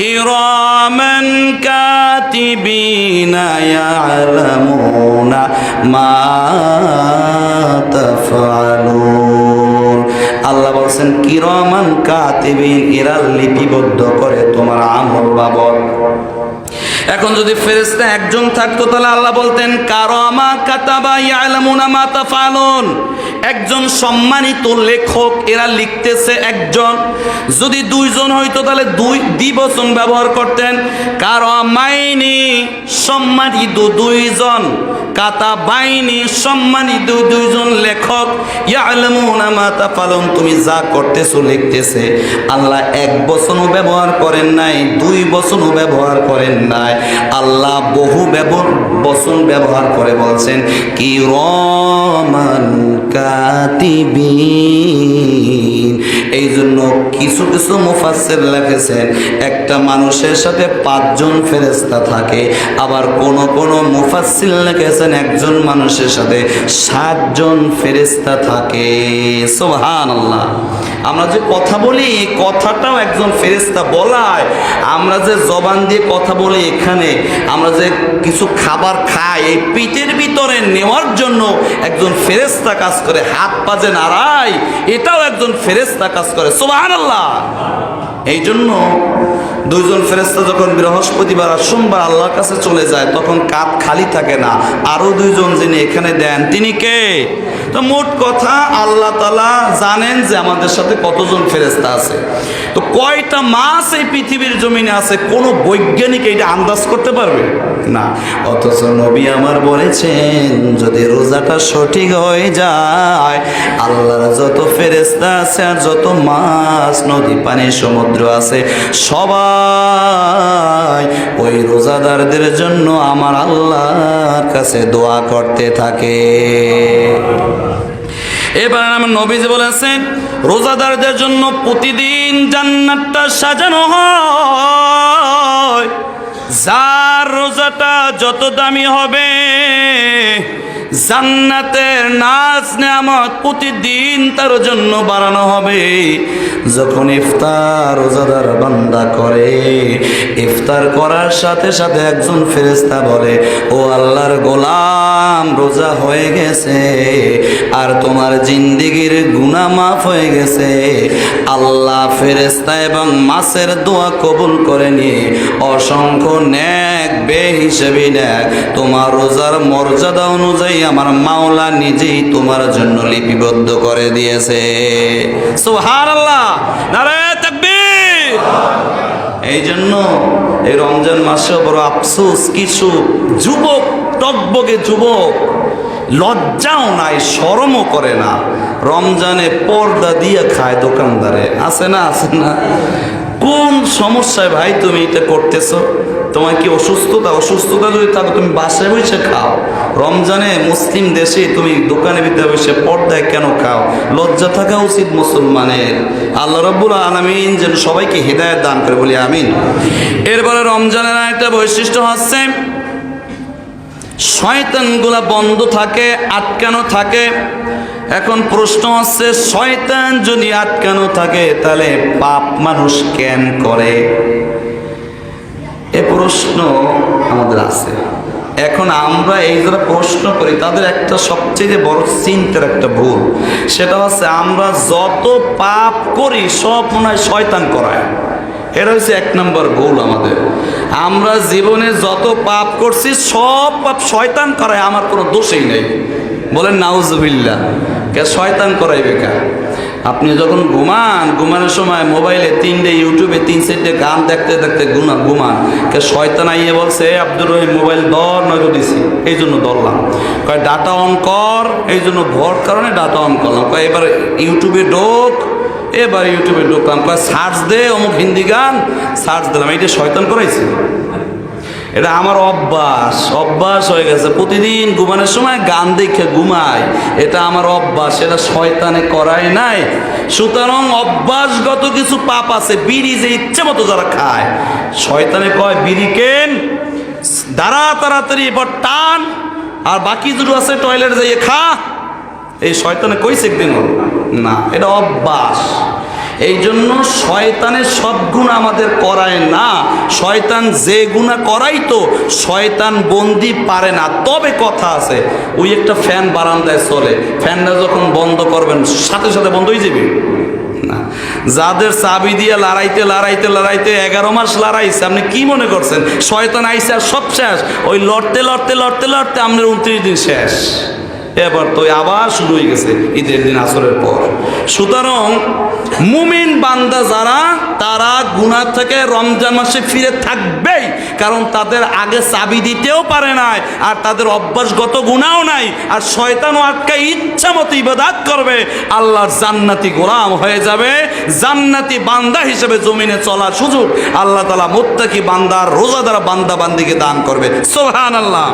كراما كاتبين يعلمون ما تفعلون আল্লাহ বলছেন কিরমান কাতিবিন এরা লিপিবদ্ধ করে তোমার আমল বাবদ এখন যদি ফেরেস্তা একজন থাকতো, তাহলে আল্লাহ বলতেন, কারামা কাতাবা ইয়ালামুনা একজন সম্মানিত লেখক, এরা লিখতেছে একজন। যদি দুইজন হইতো, তাহলে দুই দ্বিবচন ব্যবহার করতেন কারও কারামাইনি। সম্মানিত দুইজন কাতা বাইনি সম্মানিত দুইজন লেখক তাফালুন, তুমি যা করতেছো লিখতেছে। আল্লাহ এক বচনও ব্যবহার করেন নাই, দুই বচনও ব্যবহার করেন নাই। আল্লাহ বহু বচন ব্যবহার করে বলছেন কি রমান কাতিবিন এই জন্য কিছু কিছু মুফাসের লেখেছেন একটা মানুষের সাথে পাঁচজন ফেরেস্তা থাকে, আবার কোন কোন মুফাসিল লেখেছেন একজন মানুষের সাথে সাতজন ফেরেস্তা থাকে। সুবহানাল্লাহ। আমরা যে কথা বলি কথাটাও একজন ফেরেশতা বলায়। আমরা যে জবান দিয়ে কথা বলি এখানে, আমরা যে কিছু খাবার খাই, এই পিঠের ভিতরে নেওয়ার জন্য একজন ফেরেশতা কাজ করে, হাত পাজে নাড়ায়, এটাও একজন ফেরেশতা কাজ করে। সুবহানাল্লাহ! এই জন্য দুইজন ফেরেস্তা যখন বৃহস্পতিবার আর সোমবার আল্লাহর কাছে চলে যায়, তখন কাপ খালি থাকে না। আরও দুইজন যিনি এখানে দেন, তিনি কে? তো মোট কথা, আল্লাহ তালা জানেন যে আমাদের সাথে কতজন ফেরেস্তা আছে? তো কয়টা মাস এই পৃথিবীর জমিনে আছে? কোনো বৈজ্ঞানিক এটা আন্দাজ করতে পারবে? না। অথচ নবী আমার বলেছেন, যদি রোজাটা সঠিক হয়ে যায়, আল্লাহর যত ফেরেস্তা আছে আর যত মাছ নদী, পানি, সমুদ্র আছে, সবাই ওই রোজাদারদের জন্য আমার আল্লাহর কাছে দোয়া করতে থাকে। এবার আমার নবীজি বলেছেন রোজাদারদের জন্য প্রতিদিন জান্নাতটা সাজানো হয়। যার রোজাটা যত দামি হবে জান্নাতের নাচ নেয়ামত প্রতিদিন তার জন্য বাড়ানো হবে। যখন ইফতার রোজাদার বান্দা করে, ইফতার করার সাথে সাথে একজন ফেরেস্তা বলে, ও আল্লাহর গোলাম, রোজা হয়ে গেছে, আর তোমার জিন্দিগির গুনাহ মাফ হয়ে গেছে। আল্লাহ ফেরেস্তা এবং মাসের দোয়া কবুল করে নিয়ে অসংখ্য ন্যাক বে হিসেবে ন্যাক তোমার রোজার মর্যাদা অনুযায়ী আমার মাওলা নিজেই তোমার জন্য লিপিবদ্ধ করে দিয়েছে। এই জন্য এই রমজান মাসে বড় আফসোস, কিছু যুবক, টকবগে যুবক লজ্জাও নাই, শরমও করে না। রমজানে পর্দা দিয়ে খায় দোকানদারে। আছে না আছে না? কোন সমস্যায় ভাই তুমি এটা করতেছো? তোমার কি অসুস্থতা? অসুস্থতা যদি থাকে তুমি বাসায় বসে খাও, রমজানে মুসলিম দেশে তুমি দোকানে বিদ্যা বসে পর্দায় কেন খাও? লজ্জা থাকা উচিত মুসলমানের। আল্লাহ রব্বুল আলমিন যেন সবাইকে হৃদায়ত দান করে বলি, আমিন। এরপরে রমজানের একটা বৈশিষ্ট্য হচ্ছে শয়তানগুলা বন্ধ থাকে, আটকানো থাকে। এখন প্রশ্ন হচ্ছে, শয়তান যদি আটকানো থাকে, তাহলে পাপ মানুষ কেন করে? এ প্রশ্ন আমাদের আছে। এখন আমরা এই যারা প্রশ্ন করি, তাদের একটা সবচেয়ে বড় চিন্তার একটা ভুল। সেটা হচ্ছে আমরা যত পাপ করি, সব মনে হয় শয়তান করায়। এটা হচ্ছে এক নম্বর ভুল আমাদের। আমরা জীবনে যত পাপ করছি, সব পাপ শয়তান করায়, আমার কোনো দোষই নেই। বলেন নাউজবিল্লা কে শয়তান করাইবে কা? আপনি যখন ঘুমান, ঘুমানোর সময় মোবাইলে তিনটে, ইউটিউবে তিন চারটে গান দেখতে দেখতে গুনা ঘুমান। কে শয়তান আইয়ে বলছে, "এ আব্দুর রহিম, মোবাইল দর নয়তো দিছি। এই জন্য ধরলাম। কয় ডাটা অন কর। এই জন্য ভর কারণে ডাটা অন করলাম। কয়, এবার ইউটিউবে ঢোক। এবার ইউটিউবে ঢুকলাম। কয় সার্চ দে, অমুক হিন্দি গান সার্চ দিলাম। এইটা শয়তান করাইছে? এটা আমার অভ্যাস অভ্যাস হয়ে গেছে। প্রতিদিন ঘুমানোর সময় গান দেখে ঘুমাই। এটা আমার অভ্যাস, এটা শয়তানে করাই নাই। সুতরাং অভ্যাসগত কিছু পাপ আছে, বিড়ি যে ইচ্ছে মতো যারা খায়। শয়তানে কয়, বিড়ি কেন? দাঁড়া তাড়াতাড়ি, এবার টান। আর বাকি দুটো আছে, টয়লেট যাইয়ে খা। এই শয়তানে কইছে একদিন না, এটা অভ্যাস। এই জন্য শয়তানের সব গুণ আমাদের করায় না। শয়তান যে গুণা করাই তো, শয়তান বন্দি পারে না। তবে কথা আছে, ওই একটা ফ্যান বারান্দায় চলে। ফ্যানটা যখন বন্ধ করবেন, সাথে সাথে বন্ধ হয়ে যাবে? না। যাদের চাবি দিয়ে লড়াইতে লড়াইতে লড়াইতে এগারো মাস লড়াইছে, আপনি কি মনে করছেন? শয়তান আইসে আর সব শেষ। ওই লড়তে লড়তে লড়তে লড়তে আপনার উনত্রিশ দিন শেষ। এবার তো আবার শুরু হয়ে গেছে ঈদের দিন আসরের পর। সুতরাং মুমিন বান্দা যারা, তারা গুনাহ থেকে রমজান মাসে ফিরে থাকবেই, কারণ তাদের আগে চাবি দিতেও পারে নাই, আর তাদের অভ্যাসগত গুণাও নাই, আর শয়তানও আটকা ইচ্ছা মতো ইবাদাত করবে। আল্লাহর জান্নাতি গোলাম হয়ে যাবে, জান্নাতি বান্দা হিসেবে জমিনে চলার সুযোগ আল্লাহ তালা মোত্তাকি বান্দার, রোজাদার বান্দা বান্দিকে দান করবে। সোহান আল্লাহ